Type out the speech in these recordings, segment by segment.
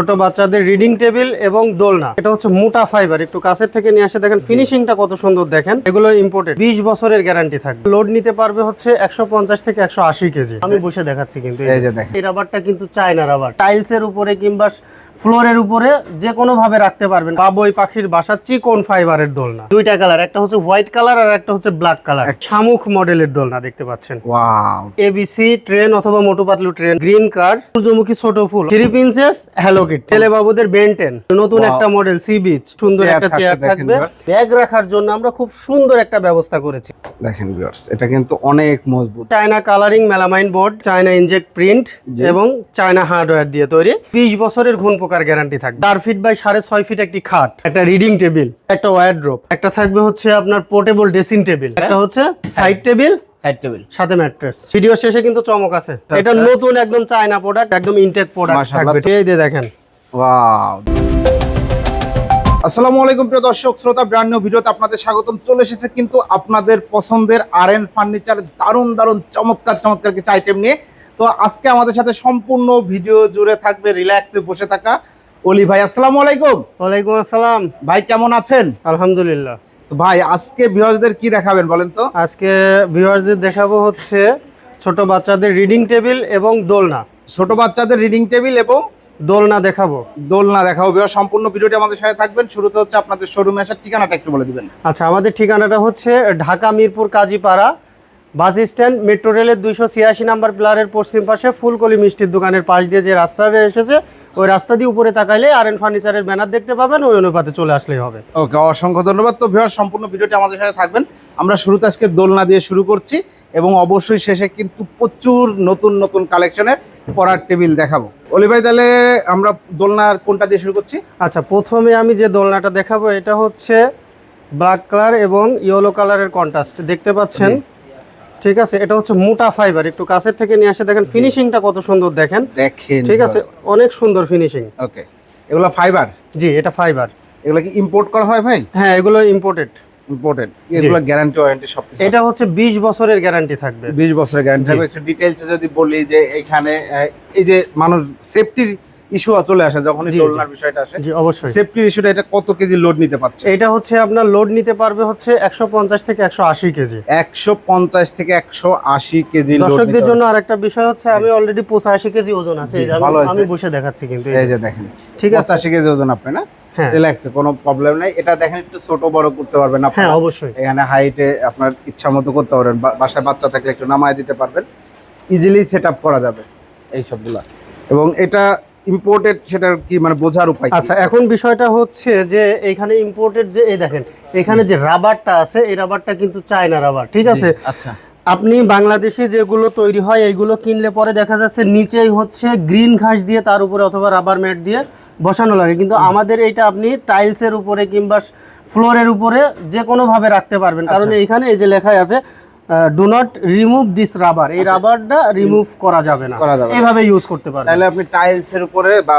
ছোট বাচ্চাদের reading table এবং দোলনা। এটা হচ্ছে মোটা ফাইবার একটু কাছের থেকে নিয়ে আসে। দেখেন ফিনিশিংটা কত সুন্দর দেখেন। এগুলো ইম্পোর্টেড বিশ বছরের গ্যারান্টি থাকবে। লোড নিতে পারবে হচ্ছে একশো পঞ্চাশ থেকে একশো আশি কেজি। আমি বসে দেখাচ্ছি কিন্তু এই রাবারটা কিন্তু চায়না রাবার টাইলস এর উপরে কিংবা ফ্লোরের উপরে যে কোনো ভাবে রাখতে পারবেন। বাবুই পাখির বাসা চিকন ফাইবারের দোলনা। দুইটা কালার একটা হচ্ছে হোয়াইট কালার আর একটা হচ্ছে ব্ল্যাক কালার শামুক মডেলের দোলনা দেখতে পাচ্ছেন। ওয়াও। এবিসি ট্রেন অথবা Motu Patlu train green card সূর্যমুখী ছোট ফুল থ্রি প্রিন্সেস হ্যালো কিট ছেলে বাবুদের বেন্টেন নতুন একটা মডেল সি বিচ সুন্দর একটা চেয়ার থাকবে। ব্যাগ রাখার জন্য আমরা খুব সুন্দর একটা ব্যবস্থা করেছি। দেখেন ভিউয়ার্স এটা কিন্তু অনেক মজবুত। China colouring melamine board China inject print এবং চায়না হার্ডওয়্যার দিয়ে তৈরি। বছরের ঘুণ পোকার গ্যারান্টি থাকবে। চার ফিট বাই সাড়ে ছয় ফিট একটি খাট একটা রিডিং টেবিল একটা ওয়ারড্রোপ একটা থাকবে হচ্ছে আপনার পোর্টেবল ড্রেসিং টেবিল একটা হচ্ছে সাইড টেবিল সাইড টেবিল। সাথে ম্যাট্রেস ভিডিও শেষে কিন্তু চমক আছে। এটা নতুন একদম চায়না প্রোডাক্ট একদম ইনটেক প্রোডাক্ট থাকবে। এই দিয়ে দেখেন। ওয়াও আসসালামু আলাইকুম প্রিয় দর্শক শ্রোতা ব্র্যান্ড নিউ ভিডিওতে আপনাদের স্বাগতম। চলে এসেছে কিন্তু আপনাদের পছন্দের আর এন ফার্নিচার দারুণ দারুণ চমৎকার চমৎকার কিছু আইটেম নিয়ে। তো আজকে আমাদের সাথে সম্পূর্ণ ভিডিও জুড়ে থাকবে রিল্যাক্সে বসে থাকা অলি ভাই। আসসালামু আলাইকুম। ওয়ালাইকুম আসসালাম। ভাই কেমন আছেন? আলহামদুলিল্লাহ। তো ভাই আজকে ভিউয়ারদের কি দেখাবেন বলেন তো? আজকে ভিউয়ার্সদের দেখাবো হচ্ছে ছোট বাচ্চাদের রিডিং টেবিল এবং দোলনা। ছোট বাচ্চাদের রিডিং টেবিল এবং দোলনা দেখাবো। দোলনা দেখাবো। ভিউয়ার সম্পূর্ণ ভিডিওটি আমাদের সাথে থাকবেন। শুরুতে হচ্ছে আপনাদের শোরুমে আসার ঠিকানাটা একটু বলে দিবেন। আচ্ছা আমাদের ঠিকানাটা হচ্ছে Dhaka Mirpur Kazipara bus stand metro রেলের দুইশো ছিয়াশি নাম্বার প্লারের পশ্চিম পাশে ফুলকলি মিষ্টির দোকানের পাশ দিয়ে যে রাস্তাটা এসেছে ওই রাস্তা দিয়ে উপরে তাকাইলে আর এন ফার্নিচারের ব্যানার দেখতে পাবেন ওই অনুপাতে চলে আসলেই হবে। ওকে অসংখ্য ধন্যবাদ। তো ভিউয়ার সম্পূর্ণ ভিডিওটি আমাদের সাথে থাকবেন। আমরা শুরুতে আজকে দোলনা দিয়ে শুরু করছি এবং অবশ্যই শেষে কিন্তু প্রচুর নতুন নতুন কালেকশনের পড়ার টেবিল দেখাবো। অলি ভাই তাহলে আমরা দোলনার কোনটা দিয়ে শুরু করছি? আচ্ছা প্রথমে আমি যে দোলনাটা দেখাবো এটা হচ্ছে ব্ল্যাক কালার এবং ইয়েলো কালারের কন্ট্রাস্ট। দেখতে পাচ্ছেন ঠিক আছে এটা হচ্ছে মোটা ফাইবার একটু কাছের থেকে নিয়ে আসে দেখেন ফিনিশিংটা কত সুন্দর দেখেন। দেখেন ঠিক আছে অনেক সুন্দর ফিনিশিং ওকে এগুলো ফাইবার জি এটা ফাইবার এগুলো কি ইম্পোর্ট করা হয় ভাই? হ্যাঁ এগুলো ইম্পোর্টেড ইম্পোর্টেড এগুলো গ্যারান্টি ওয়ারেন্টি সব কিছু এটা হচ্ছে বিশ বছরের গ্যারান্টি থাকবে। বিশ বছরের গ্যারান্টি। থাকবে। একটু ডিটেলসে যদি বলি যে এখানে এই যে মানুষ সেফটির ইস্যু চলে আসে যখন জি, জি। দোলনার বিষয়টা আসে। জি অবশ্যই। সেফটির ইস্যুটা এটা কত কেজি লোড নিতে পারছে? এটা হচ্ছে আপনার লোড নিতে পারবে হচ্ছে থেকে একশো আশি কেজি। একশো পঞ্চাশ থেকে একশো আশি কেজি load দর্শকদের জন্য আরেকটা বিষয় হচ্ছে আমি অলরেডি পঁচাশি কেজি ওজন আছে জি, এই যে আমি- ভালো হয়েছে। আমি বসে দেখাচ্ছি কিন্তু এই যে। যে দেখেন ঠিক আছে? পঁচাশি কেজি ওজন আপনি না? হ্যাঁ। রিল্যাক্সে কোনো প্রবলেম নাই। এটা দেখেন একটু ছোট বড় করতে পারবেন হ্যাঁ অবশ্যই। এখানে হাইটে আপনার ইচ্ছা মতো করতে পারবেন। বাসায় বাচ্চা থাকলে একটু নামায় দিতে পারবেন। ইজিলি সেট আপ করা যাবে এই সবগুলা। এবং এটা ইম্পোর্টেড সেটা কি মানে বোঝার উপায় আচ্ছা এখন বিষয়টা হচ্ছে যে এখানে ইম্পোর্টেড যে এই দেখেন এখানে যে রাবারটা আছে এই রাবারটা কিন্তু চায়না রাবার ঠিক আছে? আচ্ছা। আপনি বাংলাদেশে যেগুলো তৈরি হয় এইগুলো কিনলে পরে দেখা যাচ্ছে নিচেই হচ্ছে গ্রিন ঘাস দিয়ে তার উপরে অথবা রাবার ম্যাট দিয়ে বসানো লাগে। কিন্তু আমাদের এইটা আপনি টাইলসের উপরে কিংবা ফ্লোরের উপরে যে কোনো ভাবে রাখতে পারবেন। কারণ আচ্ছা। এইখানে এই যে লেখাই আছে do not remove this rubber এই রাবারটা রিমুভ করা যাবে না। করা যাবে এইভাবে ইউজ করতে পারবেন। তাহলে আপনি টাইলসের উপরে বা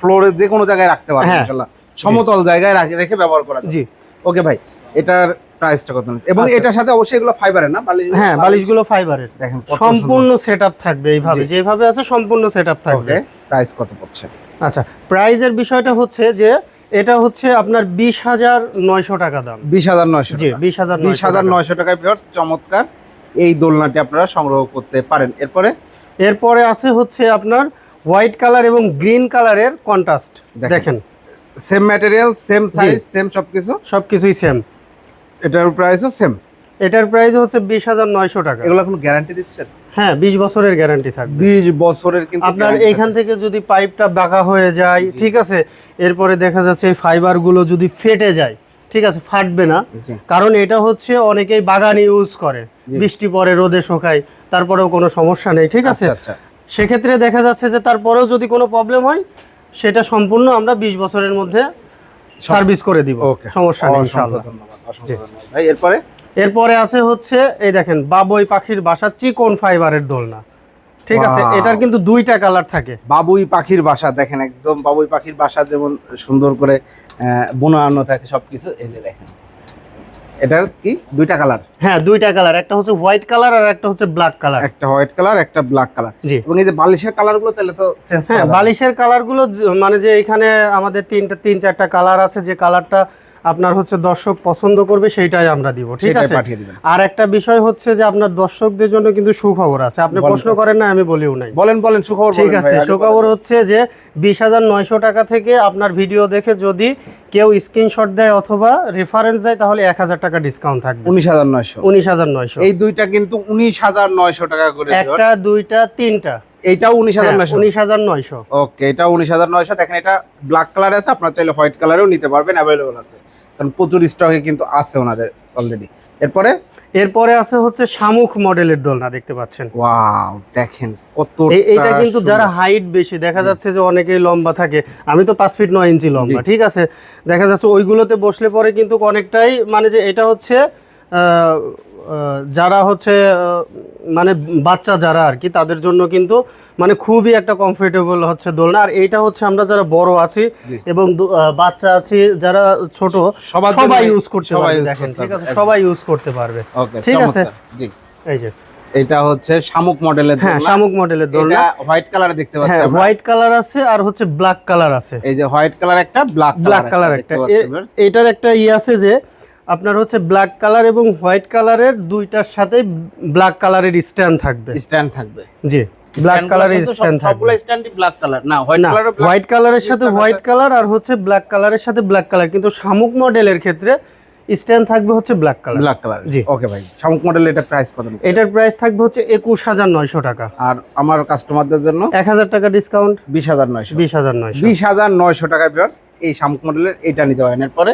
ফ্লোরে যে কোনো জায়গায় রাখতে পারবেন হ্যাঁ। ইনশাআল্লাহ সমতল জায়গায় রাখে- ব্যবহার করা যাবে। জি। ওকে ভাই এটার প্রাইসটা কত এবং আচ্ছা। এটার সাথে অবশ্যই এগুলো ফাইবারের না? বালিশ হ্যাঁ বালিশগুলো ফাইবারের দেখেন সম্পূর্ণ সেটআপ থাকবে এইভাবে। যেভাবে আছে সম্পূর্ণ সেটআপ থাকবে। প্রাইস কত পড়ছে? আচ্ছা প্রাইজের বিষয়টা হচ্ছে যে এটা হচ্ছে আপনার বিশ হাজার নয়শো টাকা দাম। বিশ হাজার নয়শো বিশ হাজার বিশ হাজার নয়শো টাকায় বিরাট চমৎকার। এই দোলনাটি আপনারা সংগ্রহ করতে পারেন। এরপরে? এরপরে আছে হচ্ছে আপনার হোয়াইট কালার এবং গ্রিন কালারের কন্ট্রাস্ট। দেখেন। দেখেন। Same material same size same সবকিছু? সবকিছুই সেম। এটার প্রাইসও সেম। এটার প্রাইস হচ্ছে বিশ হাজার নয়শো টাকা। এগুলো কোনো গ্যারান্টি দিচ্ছেন? হ্যাঁ বিশ বছরের গ্যারান্টি থাকবে। বিশ বছরের কিন্তু আপনার এইখান থেকে যদি পাইপটা বাঁকা হয়ে যায় ঠিক আছে এরপরে দেখা যাচ্ছে এই ফাইবারগুলো যদি ফেটে যায় ঠিক আছে ফাটবে না। কারণ এটা হচ্ছে অনেকেই বাগানে ইউজ করে। বৃষ্টি পরে রোদে শোকায় তারপরেও কোনো সমস্যা নেই ঠিক আছে? আচ্ছা আচ্ছা। সেক্ষেত্রে দেখা যাচ্ছে যে তারপরেও যদি কোনো প্রবলেম হয় সেটা সম্পূর্ণ আমরা বিশ বছরের মধ্যে সার্ভিস করে দিব। সমস্যা নেই ইনশাআল্লাহ। ভাই এরপরে? এরপরে আছে হচ্ছে এই দেখেন বাবুই পাখির বাসা চিকন ফাইবারের দোলনা। ঠিক আছে? এটার কিন্তু দুইটা কালার থাকে। বাবুই পাখির বাসা দেখেন একদম বাবুই পাখির বাসা যেমন সুন্দর করে বোনানো থাকে সবকিছু এই যে দেখেন। এটার কি? দুইটা কালার? হ্যাঁ দুইটা কালার। একটা হচ্ছে হোয়াইট কালার আর একটা হচ্ছে ব্ল্যাক কালার। একটা হোয়াইট কালার একটা ব্ল্যাক কালার। জি। এবং এই যে বালিশের কালারগুলো তাহলে তো চেঞ্জ হ্যাঁ বালিশের কালারগুলো মানে যে এখানে আমাদের তিনটা তিন চারটা কালার আছে যে কালারটা আপনার হচ্ছে দর্শক পছন্দ করবে সেইটাই আমরা দিব ঠিক আছে? আর একটা বিষয় হচ্ছে যে আপনার দর্শকদের জন্য কিন্তু সুখবর আছে। আপনি প্রশ্ন করেন না আমি বলিও নাই। বলেন বলেন সুখবর ঠিক আছে সুখবর হচ্ছে যে বিশ হাজার নয়শো টাকা থেকে আপনার ভিডিও দেখে যদি কেউ স্ক্রিনশট দেয় অথবা রেফারেন্স দেয় তাহলে এক হাজার টাকা ডিসকাউন্ট থাকবে। উনিশ হাজার নয়শো। উনিশ হাজার নয়শো। এই দুইটা কিন্তু উনিশ হাজার নয়শো টাকা করে একটা দুইটা তিনটা। এইটাও উনিশ হাজার নয়শো। উনিশ হাজার নয়শো। ওকে এটা উনিশ হাজার নয়শো। দেখেন এটা ব্ল্যাক কালার আছে আপনার চাইলে হোয়াইট কালারেও নিতে পারবেন অ্যাভেলেবল আছে। কারণ প্রচুর স্টকে কিন্তু আছে ওনাদের অলরেডি এরপরে? এরপরে আছে হচ্ছে শামুক মডেলের দোলনা দেখতে পাচ্ছেন। ওয়াও দেখেন কত এই- এইটা কিন্তু যারা হাইট বেশি দেখা যাচ্ছে যে অনেকেই লম্বা থাকে। আমি তো পাঁচ ফিট নয় ইঞ্চি লম্বা ঠিক আছে? দেখা যাচ্ছে ওইগুলোতে বসলে পরে কিন্তু অনেকটাই মানে যে এটা হচ্ছে যারা হচ্ছে মানে বাচ্চা যারা আর কি তাদের জন্য কিন্তু মানে খুবই একটা কমফোর্টেবল হচ্ছে দোলনা। আর এইটা হচ্ছে আমরা যারা বড় আছি এবং বাচ্চা আছি যারা ছোট সবাই ইউজ করতে সবাই পারবে দেখেন ঠিক আছে? সবাই ইউজ করতে পারবে। ঠিক আছে। এই যে। এটা হচ্ছে শামুক মডেলের হ্যাঁ শামুক মডেলের দোলনা। এটা হোয়াইট কালারে দেখতে পাচ্ছি হ্যাঁ। হোয়াইট কালার আছে আর হচ্ছে ব্ল্যাক কালার আছে। এই যে হোয়াইট কালার একটা ব্ল্যাক ব্ল্যাক কালার একটা এটার একটা ই আছে যে আপনার হচ্ছে ব্ল্যাক কালার এবং হোয়াইট কালারের দুইটার সাথে ব্ল্যাক কালারের স্ট্যান্ড থাকবে। স্ট্যান্ড থাকবে। জি ব্ল্যাক কালারের স্ট্যান্ড থাকবে। সবগুলো স্ট্যান্ডই ব্ল্যাক কালার না হোয়াইট না কালারও হোয়াইট কালারের সাথে হোয়াইট কালার আর হচ্ছে ব্ল্যাক কালারের সাথে ব্ল্যাক কালার কিন্তু শামুক মডেলের ক্ষেত্রে স্ট্যান্ড থাকবে হচ্ছে ব্ল্যাক কালার ব্ল্যাক কালার জি। ওকে ভাই শামুক মডেল এটা প্রাইস কত এটার প্রাইস থাকবে হচ্ছে একুশ হাজার নয়শো টাকা। আর আমার কাস্টমারদের জন্য? এক হাজার টাকা ডিসকাউন্ট বিশ হাজার নয়শো। বিশ হাজার নয়শো। বিশ হাজার নয়শো টাকা ভিউয়ার্স এই শামুক মডেলের এটা নিতে পারেন। এরপরে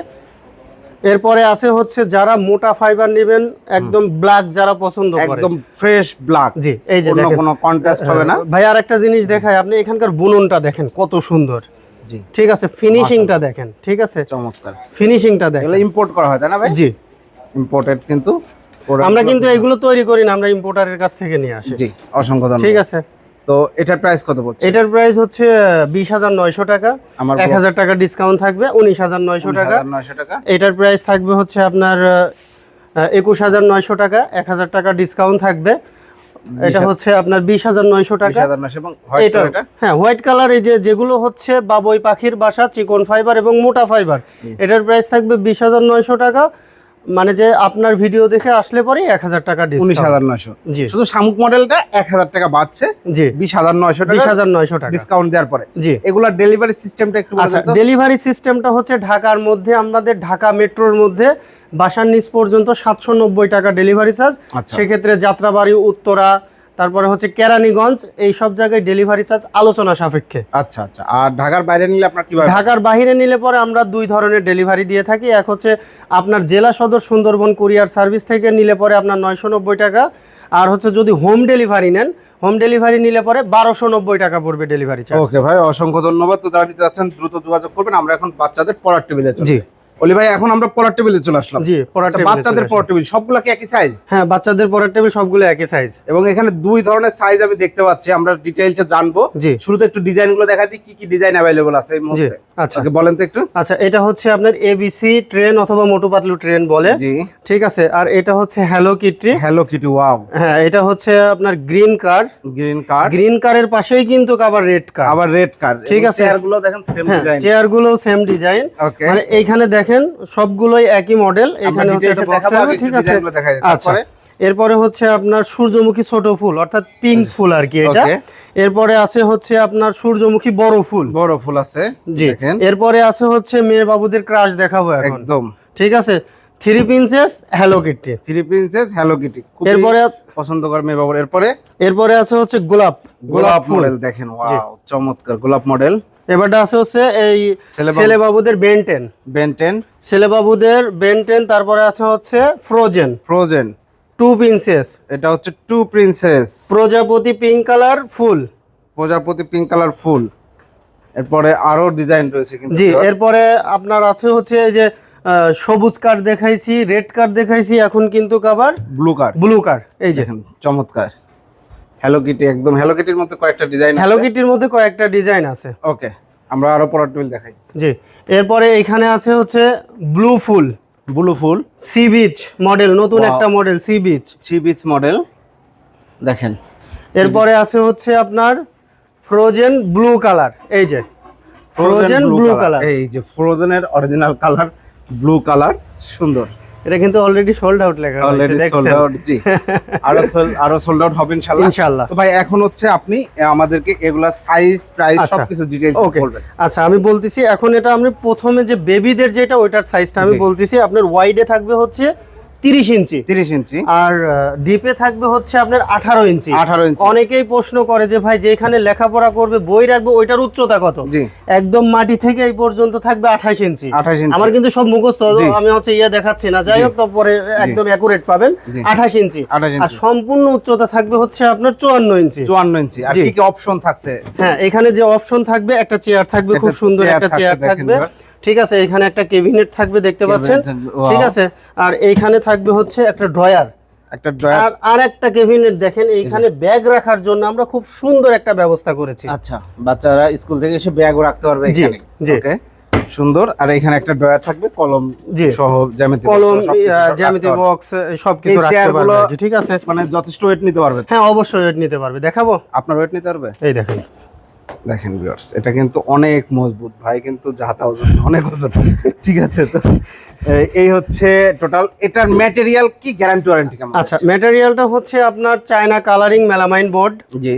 এরপরে আছে হচ্ছে যারা মোটা ফাইবার নেবেন একদম ব্ল্যাক যারা পছন্দ করে। একদম ফ্রেশ ব্ল্যাক জি এই যে দেখেন। কোনো কন্ট্রাস্ট হবে না। ভাই আর একটা জিনিস দেখায় আপনি এখানকার বুননটা দেখেন কত সুন্দর। জি। ঠিক আছে ফিনিশিংটা দেখেন ঠিক আছে? চমৎকার। ফিনিশিংটা দেখেন। এগুলো ইম্পোর্ট করা হয় তাই না ভাই? জি। ইম্পোর্টেড কিন্তু আমরা কিন্তু এগুলো তৈরি করি না আমরা ইম্পোর্টারের কাছ থেকে নিয়ে আসি। জি অসংখ্য ধন্যবাদ। ঠিক আছে? তো এটার প্রাইস কত পড়ছে? এটার প্রাইস হচ্ছে বিশ হাজার নয়শো টাকা। আমার এক হাজার টাকা ডিসকাউন্ট থাকবে উনিশ হাজার নয়শো টাকা। নয়শো টাকা? এটার প্রাইস থাকবে হচ্ছে আপনার একুশ হাজার নয়শো টাকা এক হাজার টাকা ডিসকাউন্ট থাকবে। এটা হচ্ছে আপনার বিশ হাজার নয়শো টাকা। এটা হ্যাঁ হোয়াইট কালার এই যে যেগুলো হচ্ছে বাবুই পাখির বাসা চিকন ফাইবার এবং মোটা ফাইবার এটার প্রাইস থাকবে বিশ হাজার নয়শো টাকা। মানে যে আপনার ভিডিও দেখে আসলে পরে এক হাজার টাকা উনিশ হাজার নয়শো। জি। শুধু শামুক মডেলটা এক হাজার টাকা বাড়ছে। জি। বিশ হাজার নয়শো বিশ হাজার নয়শো টাকা। ডিসকাউন্ট দেওয়ার পরে। জি। এগুলোর ডেলিভারি সিস্টেমটা একটু বলে আচ্ছা ডেলিভারি সিস্টেমটা হচ্ছে ঢাকার মধ্যে আমাদের ঢাকা মেট্রোর মধ্যে বাসার নিচ পর্যন্ত সাতশো নব্বই টাকা ডেলিভারি চার্জ আচ্ছা। সেক্ষেত্রে যাত্রাবাড়ি উত্তরা তারপরে হচ্ছে কেরানীগঞ্জ এই সব জায়গায় ডেলিভারি চার্জ আলোচনা সাপেক্ষে। আচ্ছা আচ্ছা। আর ঢাকার বাইরে নিলে আপনার কীভাবে? ঢাকার বাইরে নিলে পরে আমরা দুই ধরনের ডেলিভারি দিয়ে থাকি। এক হচ্ছে আপনার জেলা সদর সুন্দরবন কুরিয়ার সার্ভিস থেকে নিলে পরে আপনার নয়শো নব্বই টাকা। আর হচ্ছে যদি হোম ডেলিভারি নেন হোম ডেলিভারি নিলে পরে বারোশো নব্বই টাকা পড়বে ডেলিভারি চার্জ ওকে ভাই অসংখ্য ধন্যবাদ। তো যারা নিতে যাচ্ছেন দ্রুত যোগাযোগ করবেন। আমরা এখন বাচ্চাদের পড়ার টেবিলে জি। অলি ভাই এখন আমরা পড়ার টেবিলে চলে আসলাম। জি পড়ার আচ্ছা, টেবিলে বাচ্চাদের পড়ার টেবিল সবগুলা কি একই সাইজ হ্যাঁ বাচ্চাদের পড়ার টেবিল সবগুলো একই সাইজ এবং এখানে দুই ধরনের সাইজ আমি দেখতে পাচ্ছি আমরা ডিটেইলসে জানব। জি। শুরুতে একটু ডিজাইনগুলো দেখা দিই কি কি ডিজাইন অ্যাভেলেবল আছে এই মুহূর্তে। আচ্ছা। বলেন তো একটু। আচ্ছা এটা হচ্ছে আপনার এবিসি ট্রেন অথবা মোটু পাতলু ট্রেন বলে। জি। ঠিক আছে আর এটা হচ্ছে Hello Kitty Hello Kitty wow হ্যাঁ এটা হচ্ছে আপনার green car green card green কারের পাশেই কিন্তু আবার রেড কার আবার রেড কার্ড ঠিক আছে। চেয়ারগুলো দেখেন সেম ডিজাইন চেয়ারগুলো সেম ডিজাইন মানে এইখানে দেখেন সবগুলোই একই মডেল এখানে ঠিক আছে? আচ্ছা। এরপরে হচ্ছে আপনার সূর্যমুখী ছোট ফুল অর্থাৎ পিঙ্ক ফুল আর কি এটা এরপরে আছে হচ্ছে আপনার সূর্যমুখী বড় ফুল। বড় ফুল আছে জি। দেখেন। এরপরে আছে হচ্ছে মেয়ে বাবুদের ক্রাশ দেখাবো এখন। একদম। ঠিক আছে? Three princess Hello Kitty three princess Hello Kitty এরপরে পছন্দ করে মেয়ে বাবুর। এরপরে? এরপরে আছে হচ্ছে গোলাপ। গোলাপ মডেল দেখেন ওয়াও চমৎকার গোলাপ মডেল এবারটা আছে হচ্ছে এই ছেলে বাবু- ছেলে বাবুদের বেনটেন। বেনটেন। ছেলে বাবুদের বেনটেন তারপরে আছে হচ্ছে ফ্রোজেন। ফ্রোজেন। Two princess. এটা হচ্ছে টু প্রিন্সেস। প্রজাপতি পিঙ্ক কালার ফুল। প্রজাপতি পিঙ্ক কালার ফুল। এরপরে আরও ডিজাইন রয়েছে কিন্তু জি এরপরে আপনার আছে হচ্ছে এই যে সবুজ কার্ড দেখাইছি রেড কার্ড দেখাইছি এখন কিন্তু আবার ব্লু কার্ড। ব্লু কার্ড এই যে। চমৎকার। হ্যালো কিটি একদম হ্যালো কিটির মধ্যে কয়েকটা ডিজাইন হ্যালো কিটির মধ্যে কয়েকটা ডিজাইন আছে। ওকে আমরা আরও পরার টেবিল দেখাই। জি এরপরে এখানে আছে হচ্ছে ব্লু ফুল ব্লু ফুল সি বিচ মডেল নতুন একটা model sea beach three beach model দেখেন। এরপরে আছে হচ্ছে আপনার ফ্রোজেন ব্লু কালার এই যে ফ্রোজেন ব্লু কালার এই যে ফ্রোজেনের অরিজিনাল কালার ব্লু কালার সুন্দর। এটা কিন্তু অলরেডি সোল্ড আউট লেখা অলরেডি সোল্ড আউট জি। আরও আরও সোল্ড আউট হবে ইনশাআল্লাহ। ইনশাআল্লাহ। তো ভাই এখন হচ্ছে আপনি আমাদেরকে এগুলা সাইজ প্রাইস আচ্ছা। সবকিছু ডিটেইলস বলবেন। আচ্ছা আমি বলতেছি এখন এটা আমি প্রথমে যে বেবিদের যেটা ওইটার সাইজটা আমি। বলতেছি আপনার ওয়াইডে থাকবে হচ্ছে তিরিশ ইঞ্চি। 30 ইঞ্চি। আর ডিপে থাকবে হচ্ছে আপনার আঠারো ইঞ্চি। 18 ইঞ্চি। অনেকেই প্রশ্ন করে যে ভাই যেখানে লেখাপড়া করবে বই রাখবে ওইটার উচ্চতা কত? জি। একদম মাটি থেকে এই পর্যন্ত থাকবে আঠাশ ইঞ্চি। 28 ইঞ্চি। আমার কিন্তু সব মুখস্থ আমি হচ্ছে ইয়ে দেখাচ্ছি না। যাই হোক তো পরে একদম অ্যাকুরেট পাবেন। আঠাশ ইঞ্চি। আর সম্পূর্ণ উচ্চতা থাকবে হচ্ছে আপনার চুয়ান্ন ইঞ্চি। 54 ইঞ্চি। আর কি কি অপশন থাকছে? হ্যাঁ এখানে যে অপশন থাকবে একটা চেয়ার থাকবে খুব সুন্দর একটা চেয়ার থাকবে। ঠিক আছে এখানে একটা কেবিনেট থাকবে দেখতে পাচ্ছেন? ঠিক আছে আর এইখানে থাকবে হচ্ছে একটা ড্রয়ার একটা ড্রয়ার আর একটা কেবিনেট দেখেন এইখানে ব্যাগ রাখার জন্য আমরা খুব সুন্দর একটা ব্যবস্থা করেছি। আচ্ছা বাচ্চারা স্কুল থেকে এসে ব্যাগও রাখতে পারবে এখানে। ওকে সুন্দর। আর এখানে একটা ড্রয়ার থাকবে কলম জি। সহ জ্যামিতি কলম জ্যামিতি বক্স সবকিছু এই রাখতে পারবে ঠিক আছে? মানে যথেষ্ট ওয়েট নিতে পারবে হ্যাঁ অবশ্যই ওয়েট নিতে পারবে দেখাবো? আপনার ওয়েট নিতে পারবে? এই দেখেন। দেখেন ভিউয়ার্স এটা কিন্তু অনেক মজবুত ভাই কিন্তু যাতা ওজন অনেক ওজন। ঠিক আছে তো? এই- হচ্ছে টোটাল এটার ম্যাটেরিয়াল কি গ্যারান্টি ওয়ারেন্টি কেমন আচ্ছা ম্যাটেরিয়ালটা হচ্ছে আপনার চায়না কালারিং মেলামাইন বোর্ড জি।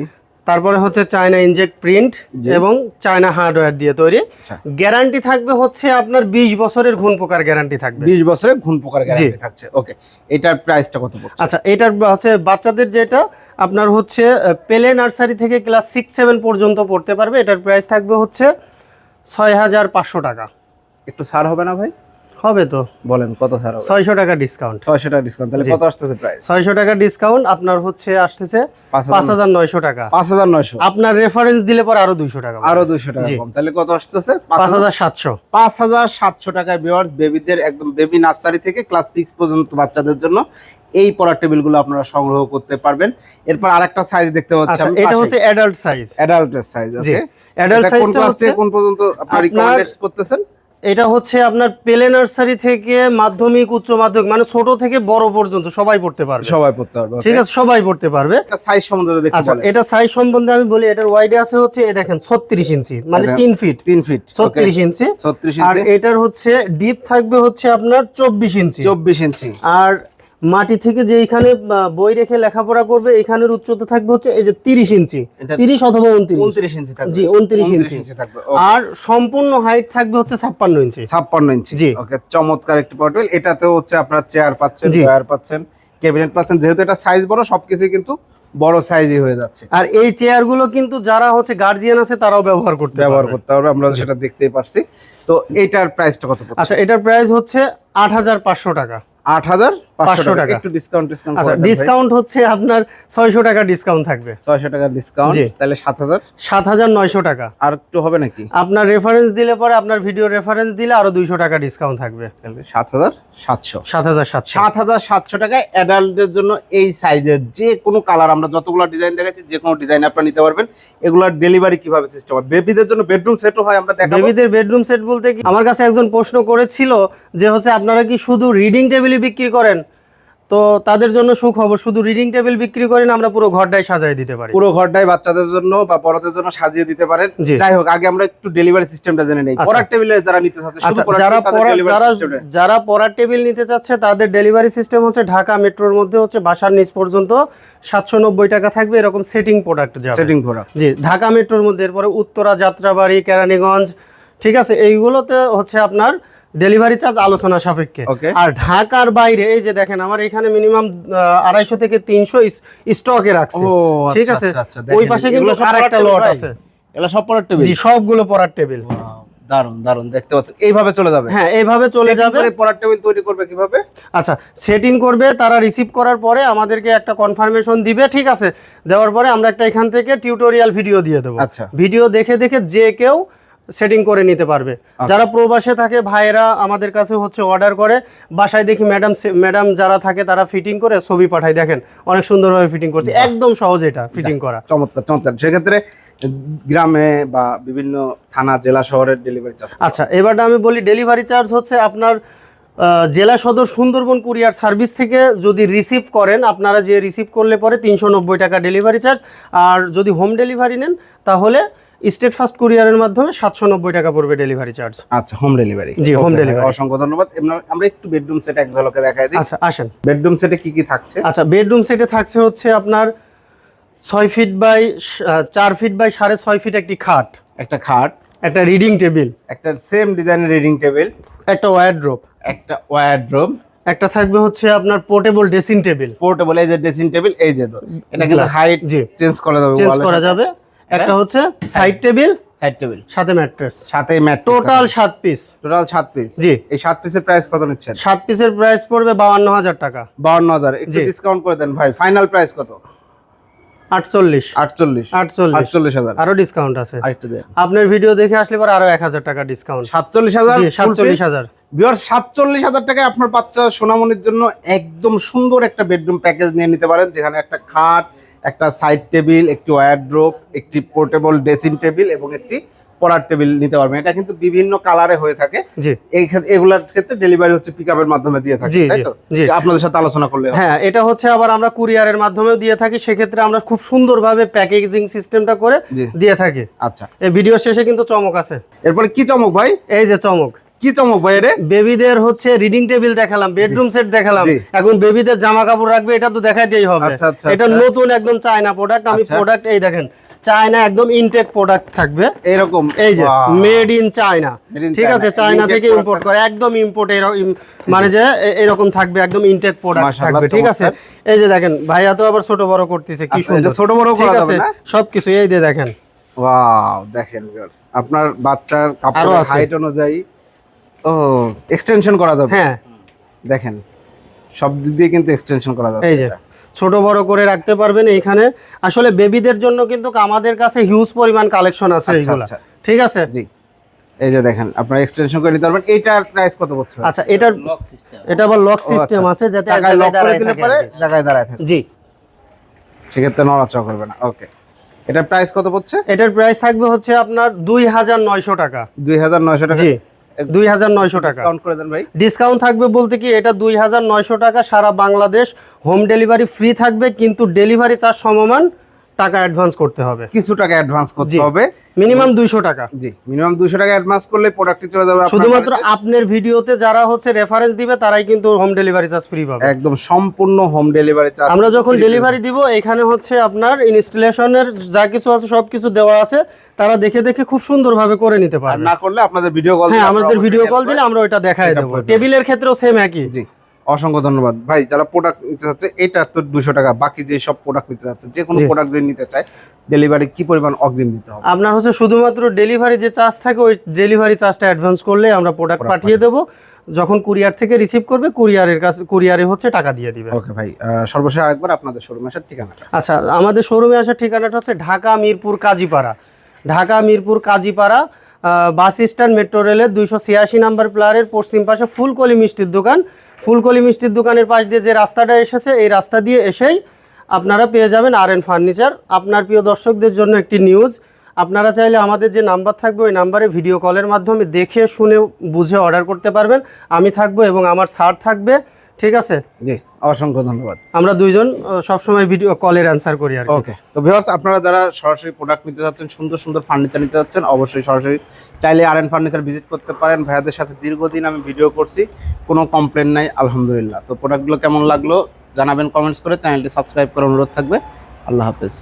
তারপরে হচ্ছে চায়না ইনজেক্ট প্রিন্ট এবং চায়না হার্ডওয়্যার দিয়ে তৈরি। আচ্ছা। গ্যারান্টি থাকবে হচ্ছে আপনার বিশ বছরের ঘুণ পোকার গ্যারান্টি থাকবে। 20 বছরের ঘুণ পোকার গ্যারান্টি থাকছে। ওকে এটার প্রাইসটা কত পড়ছে? আচ্ছা এটার হচ্ছে বাচ্চাদের যেটা আপনার হচ্ছে পেলে নার্সারি থেকে ক্লাস সিক্স সেভেন পর্যন্ত পড়তে পারবে। এটার প্রাইস থাকবে হচ্ছে ছয় হাজার পাঁচশো টাকা। একটু ছাড় হবে না ভাই? হবে তো? বলেন কত ছাড় হবে? টাকা ডিসকাউন্ট ছয়শো টাকা ডিসকাউন্ট তাহলে কত আসতেছে প্রাইস টাকা ডিসকাউন্ট আপনার হচ্ছে আসতেছে পাঁচ পাঁচ হাজার নয়শো টাকা। পাঁচ হাজার নয়শো। আপনার রেফারেন্স দিলে পরে আরও টাকা আরও টাকা কম। তাহলে কত আসতেছে? পাঁচ হাজার সাতশো। পাঁচ হাজার সাতশো টাকায় বিয়ার্স বেবিদের একদম বেবি নার্সারি থেকে ক্লাস সিক্স পর্যন্ত বাচ্চাদের জন্য এই পড়ার টেবিলগুলো আপনারা সংগ্রহ করতে পারবেন। এরপর আরেকটা সাইজ দেখতে পাচ্ছি আচ্ছা এটা হচ্ছে অ্যাডাল্ট সাইজ অ্যাডাল্টের সাইজ ওকে অ্যাডাল্ট কোন ক্লাস হচ্ছে থেকে কোন পর্যন্ত আপনি আপনার- রিকমেন্ড করতেছেন? এটা হচ্ছে আপনার পেলে নার্সারি থেকে মাধ্যমিক উচ্চ মাধ্যমিক মানে ছোট থেকে বড় পর্যন্ত সবাই পড়তে পারবে। সবাই পড়তে পারবে ঠিক আছে সবাই পড়তে পারবে। সাইজ সম্বন্ধে আচ্ছা এটা সাইজ সম্বন্ধে আমি বলি এটার ওয়াইড আছে হচ্ছে এই দেখেন ছত্রিশ ইঞ্চি মানে এটা- তিন ফিট তিন ফিট ছত্রিশ ইঞ্চি। ছত্রিশ আর এটার হচ্ছে ডিপ থাকবে হচ্ছে আপনার চব্বিশ ইঞ্চি। চব্বিশ ইঞ্চি। আর মাটি থেকে যে এখানে বই রেখে লেখাপড়া করবে এখানের উচ্চতা থাকবে হচ্ছে এই যে তিরিশ ইঞ্চি। তিরিশ অথবা উনত্রিশ। উনত্রিশ ইঞ্চি জি, 29 ইঞ্চি। থাকবে আর সম্পূর্ণ হাইট থাকবে হচ্ছে ছাপ্পান্ন ইঞ্চি। ছাপ্পান্ন ইঞ্চি। জি। ওকে চমৎকার একটি পটল এটাতেও হচ্ছে আপনার চেয়ার পাচ্ছেন। ড্রয়ার পাচ্ছেন ক্যাবিনেট পাচ্ছেন। যেহেতু এটা সাইজ বড় সবকিছু কিন্তু বড় সাইজই হয়ে যাচ্ছে। আর এই চেয়ারগুলো কিন্তু যারা হচ্ছে গার্জিয়ান আছে তারাও ব্যবহার করতে ব্যবহার করতে পারবে আমরা সেটা দেখতেই পারছি। তো এটার প্রাইসটা কত আচ্ছা এটার প্রাইস হচ্ছে আট হাজার পাঁচশো টাকা। আট হাজার পাঁচশো 500 টাকা। টাকা। একটু ডিসকাউন্ট ডিসকাউন্ট আচ্ছা ডিসকাউন্ট হচ্ছে আপনার ছয়শো টাকা ডিসকাউন্ট থাকবে। ছয়শো টাকা ডিসকাউন্ট তাহলে সাত হাজার। সাত হাজার নয়শো টাকা। আর একটু হবে নাকি? আপনার রেফারেন্স দিলে পরে আপনার ভিডিও রেফারেন্স দিলে আরও দুইশো টাকা ডিসকাউন্ট থাকবে। তাহলে সাত হাজার সাতশো। সাত হাজার সাতশো। সাত হাজার সাতশো টাকায় অ্যাডাল্টের জন্য এই সাইজের যে কোনো কালার আমরা যতগুলো ডিজাইন দেখাচ্ছি যে কোনো ডিজাইন আপনারা নিতে পারবেন। এগুলোর ডেলিভারি কীভাবে সিস্টেম হয় বেবিদের জন্য বেডরুম সেটও হয় আমরা দেখাবো। বেবিদের বেডরুম সেট বলতে কি? আমার কাছে একজন প্রশ্ন করেছিল যে হচ্ছে আপনারা কি শুধু রিডিং টেবিলই বিক্রি করেন? তো তাদের জন্য সুখবর শুধু রিডিং টেবিল বিক্রি করেন আমরা পুরো ঘরটাই সাজাই দিতে পারি। পুরো ঘরটাই বাচ্চাদের জন্য বা বড়দের জন্য সাজিয়ে দিতে পারেন। যাই হোক আগে আমরা একটু ডেলিভারি সিস্টেমটা জেনে নেই। আচ্ছা। পড়ার টেবিলে যারা নিতে চাচ্ছে শুধু আচ্ছা পড়ার যারা যারা যারা পড়ার টেবিল নিতে চাচ্ছে তাদের ডেলিভারি সিস্টেম হচ্ছে ঢাকা মেট্রোর মধ্যে হচ্ছে বাসার নিচ পর্যন্ত সাতশো নব্বই টাকা থাকবে। এরকম সেটিং প্রোডাক্ট যাবে। সেটিং প্রোডাক্ট জি ঢাকা মেট্রোর মধ্যে এরপরে উত্তরা যাত্রাবাড়ি কেরানীগঞ্জ ঠিক আছে? এইগুলোতে হচ্ছে আপনার ডেলিভারি চার্জ আলোচনা সাপেক্ষে। আর ঢাকার বাইরে এই যে দেখেন আমার এখানে মিনিমাম আড়াইশো থেকে তিনশো স্টকে রাখছে। ঠিক আছে? ওই পাশে কিন্তু আরেকটা লট আছে। এগুলো সব পড়ার টেবিল জি সবগুলো পড়ার টেবিল দারুণ দারুণ দেখতে পাচ্ছেন। এইভাবে চলে যাবে? হ্যাঁ এইভাবে চলে যাবে। পড়ার টেবিল তৈরি করবে কীভাবে? আচ্ছা সেটিং করবে তারা রিসিভ করার পরে আমাদেরকে একটা কনফার্মেশন দিবে ঠিক আছে? দেওয়ার পরে আমরা একটা এখান থেকে টিউটোরিয়াল ভিডিও দিয়ে দেবো। আচ্ছা। ভিডিও দেখে দেখে যে কেউ সেটিং করে নিতে পারবে। যারা প্রবাসে থাকে ভাইয়েরা আমাদের কাছে হচ্ছে অর্ডার করে। বাসায় দেখি ম্যাডাম ম্যাডাম যারা থাকে তারা ফিটিং করে ছবি পাঠায়। দেখেন অনেক সুন্দরভাবে ফিটিং করছে। একদম সহজ এটা ফিটিং করা। চমৎকার চমৎকার। সেক্ষেত্রে গ্রামে বা বিভিন্ন থানা জেলা শহরের ডেলিভারি চার্জ আচ্ছা এবারটা আমি বলি ডেলিভারি চার্জ হচ্ছে আপনার জেলা সদর সুন্দরবন কুরিয়ার সার্ভিস থেকে যদি রিসিভ করেন আপনারা যে রিসিভ করলে পরে তিনশো নব্বই টাকা ডেলিভারি চার্জ আর যদি হোম ডেলিভারি নেন তাহলে স্টেট ফাস্ট কুরিয়ারের মাধ্যমে সাতশো নব্বই টাকা পড়বে ডেলিভারি চার্জ। আচ্ছা হোম ডেলিভারি জি, home delivery। অসংখ্য ধন্যবাদ। আমরা একটু বেডরুম সেট এক ঝলকে দেখাই দিই। আচ্ছা আসেন। বেডরুম সেটে কি কি থাকছে? আচ্ছা বেডরুম সেটে থাকছে হচ্ছে আপনার ছয় ফিট বাই চার ফিট বাই সাড়ে ছয় ফিট একটি খাট। একটা খাট। একটা রিডিং টেবিল একটা সেম ডিজাইনের রিডিং টেবিল একটা ওয়ারড্রোপ একটা ওয়ারড্রোম একটা থাকবে হচ্ছে আপনার পোর্টেবল ড্রেসিং টেবিল পোর্টেবল এই যে ড্রেসিং টেবিল এই যে এটা কিন্তু হাইট জি। চেঞ্জ করা যাবে চেঞ্জ করা যাবে। একটা হচ্ছে সাইড টেবিল সাইড টেবিল সাথে ম্যাট্রেস সাথে ম্যাট টোটাল সাত পিস টোটাল সাত পিস জি। এই সাত পিসের প্রাইস কত নিচ্ছেন? সাত পিসের প্রাইস পড়বে বাউান্ন হাজার টাকা। বাউন্ন হাজার একটু ডিসকাউন্ট করে দেন ভাই। ফাইনাল প্রাইস কত? আটচল্লিশ। আটচল্লিশ। আটচল্লিশ। আটচল্লিশ হাজার। আরও ডিসকাউন্ট আছে। আরেকটু দেন। আপনার ভিডিও দেখে আসলে পরে আরও এক হাজার টাকা ডিসকাউন্ট সাতচল্লিশ হাজার? সাতচল্লিশ হাজার। বিয়ার সাতচল্লিশ হাজার টাকায় আপনার বাচ্চা সোনামনির জন্য একদম সুন্দর একটা বেডরুম প্যাকেজ নিয়ে নিতে পারেন যেখানে একটা খাট একটা সাইড টেবিল একটি ওয়ারড্রোপ একটি পোর্টেবল ড্রেসিং টেবিল এবং একটি পড়ার টেবিল নিতে পারবেন। এটা কিন্তু বিভিন্ন কালারে হয়ে থাকে। জি। এই ক্ষেত্রে এগুলার ক্ষেত্রে ডেলিভারি হচ্ছে পিক আপের মাধ্যমে দিয়ে থাকে তাই তো? আপনাদের সাথে আলোচনা করলে হ্যাঁ এটা হচ্ছে আবার আমরা কুরিয়ারের মাধ্যমেও দিয়ে থাকি। সেক্ষেত্রে আমরা খুব সুন্দরভাবে প্যাকেজিং সিস্টেমটা করে দিয়ে থাকি। আচ্ছা। এই ভিডিও শেষে কিন্তু চমক আছে। এরপরে কি চমক ভাই? এই যে চমক। কি চমক ভাই এটা? বেবিদের হচ্ছে রিডিং টেবিল দেখালাম বেডরুম সেট দেখালাম। এখন বেবিদের জামা কাপড় রাখবে এটা তো দেখাই দিয়েই হবে। আচ্ছা, আচ্ছা, এটা আচ্ছা। নতুন একদম চায়না প্রোডাক্ট আমি। প্রোডাক্ট এই দেখেন চায়না একদম ইনটেক প্রোডাক্ট থাকবে। এরকম? এই যে মেড ইন চায়না ঠিক আছে চায়না থেকে ইম্পোর্ট করে একদম ইম্পোর্ট মানে যে এরকম থাকবে একদম ইনটেক প্রোডাক্ট থাকবে ঠিক আছে? এই যে দেখেন ভাইয়া তো আবার ছোট বড় করতেছে কি সুন্দর। ছোট বড় করা যাবে না? সবকিছু এই যে দেখেন। ওয়াও দেখেন আপনার বাচ্চার আরও কাপড়ের হাইট অনুযায়ী ও এক্সটেনশন করা যাবে? হ্যাঁ। দেখেন সব দিক দিয়ে কিন্তু এক্সটেনশন করা যাচ্ছে এই যে ছোট বড় করে রাখতে পারবেন এইখানে আসলে বেবিদের জন্য কিন্তু আমাদের কাছে হিউজ পরিমাণ কালেকশন আছে আচ্ছা, এইগুলা। আচ্ছা। ঠিক আছে? জি। এই যে দেখেন আপনারা এক্সটেনশন করে নিতে পারবেন। এইটার প্রাইস কত পড়ছে আচ্ছা এটার এটা আবার লক সিস্টেম আছে যাতে জায়গায় লক করে দিলে পরে জায়গায় দাঁড়ায় থাকে। জি। সেক্ষেত্রে নড়াচড়া করবে না। ওকে এটার প্রাইস কত পড়ছে? এটার প্রাইস থাকবে হচ্ছে আপনার দুই হাজার নয়শো টাকা। দুই হাজার নয়শো টাকা। জি। দুই হাজার নয়শো টাকা। ডিসকাউন্ট করে দেন ভাই। ডিসকাউন্ট থাকবে বলতে কি এটা দুই হাজার নয়শো টাকা সারা বাংলাদেশ হোম ডেলিভারি ফ্রি থাকবে কিন্তু ডেলিভারি চার্জ সমমান টাকা অ্যাডভান্স করতে হবে। কিছু টাকা অ্যাডভান্স করতে হবে। মিনিমাম দুইশো টাকা। জি মিনিমাম দুশো টাকা অ্যাডভান্স করলে প্রোডাক্টটি চলে যাবে শুধুমাত্র আপনার ভিডিওতে যারা হচ্ছে রেফারেন্স দিবে তারাই কিন্তু হোম ডেলিভারি চার্জ ফ্রি পাবে। একদম সম্পূর্ণ হোম ডেলিভারি চার্জ আমরা যখন ডেলিভারি দিব এখানে হচ্ছে আপনার ইনস্টলেশনের যা কিছু আছে সব কিছু দেওয়া আছে তারা দেখে দেখে খুব সুন্দরভাবে করে নিতে আর না করলে আপনাদের ভিডিও কল হ্যাঁ আমাদের ভিডিও কল দিলে আমরা দেবো। করে দেবো। টেবিলের ক্ষেত্রেও সেম একই। জি। অসংখ্য ধন্যবাদ। ভাই যারা প্রোডাক্ট নিতে চাচ্ছে এটা তো দুশো টাকা বাকি যে সব প্রোডাক্ট নিতে চাচ্ছে যে কোনো প্রোডাক্ট যদি নিতে চায় ডেলিভারি কি পরিমাণ অগ্রিম দিতে হবে? আপনার হচ্ছে শুধুমাত্র ডেলিভারি যে চার্জ থাকে ওই ডেলিভারি চার্জটা অ্যাডভান্স করলে আমরা প্রোডাক্ট পাঠিয়ে দেবো। যখন কুরিয়ার থেকে রিসিভ করবে কুরিয়ারের কাছে কুরিয়ারে হচ্ছে টাকা দিয়ে দিবে। ওকে ভাই সর্বশেষ আরেকবার আপনাদের শোরুমে আসার ঠিকানাটা। আচ্ছা আমাদের শোরুমে আসার ঠিকানাটা হচ্ছে Dhaka Mirpur Kazipara. Dhaka Mirpur Kazipara bus stand metro রেলের দুইশো ছিয়াশি নাম্বার প্লারের পশ্চিম পাশে ফুলকলি মিষ্টির দোকান। ফুলকলি মিষ্টির দোকানের পাশ দিয়ে যে রাস্তাটা এসেছে, এই রাস্তা দিয়ে এসেই আপনারা পেয়ে যাবেন আর এন ফার্নিচার আপনার প্রিয় দর্শকদের জন্য একটি নিউজ আপনারা চাইলে আমাদের যে নাম্বার থাকবে, ওই নাম্বারে ভিডিও কলের মাধ্যমে দেখে, শুনে, বুঝে অর্ডার করতে পারবেন। আমি থাকব এবং আমার স্যার থাকবে। ঠিক আছে? জি অসংখ্য ধন্যবাদ। আমরা দুইজন সবসময় ভিডিও কলের অ্যান্সার করি আর ওকে তো ভিউয়ার্স আপনারা যারা সরাসরি প্রোডাক্ট নিতে যাচ্ছেন সুন্দর সুন্দর ফার্নিচার নিতে যাচ্ছেন অবশ্যই সরাসরি চাইলে আর এন ফার্নিচার ভিজিট করতে পারেন। ভাইয়াদের সাথে দীর্ঘদিন আমি ভিডিও করছি কোনো কমপ্লেন নাই আলহামদুলিল্লাহ। তো প্রোডাক্টগুলো কেমন লাগল জানাবেন কমেন্টস করে চ্যানেলটি সাবস্ক্রাইব করার অনুরোধ থাকবে। আল্লাহ হাফেজ।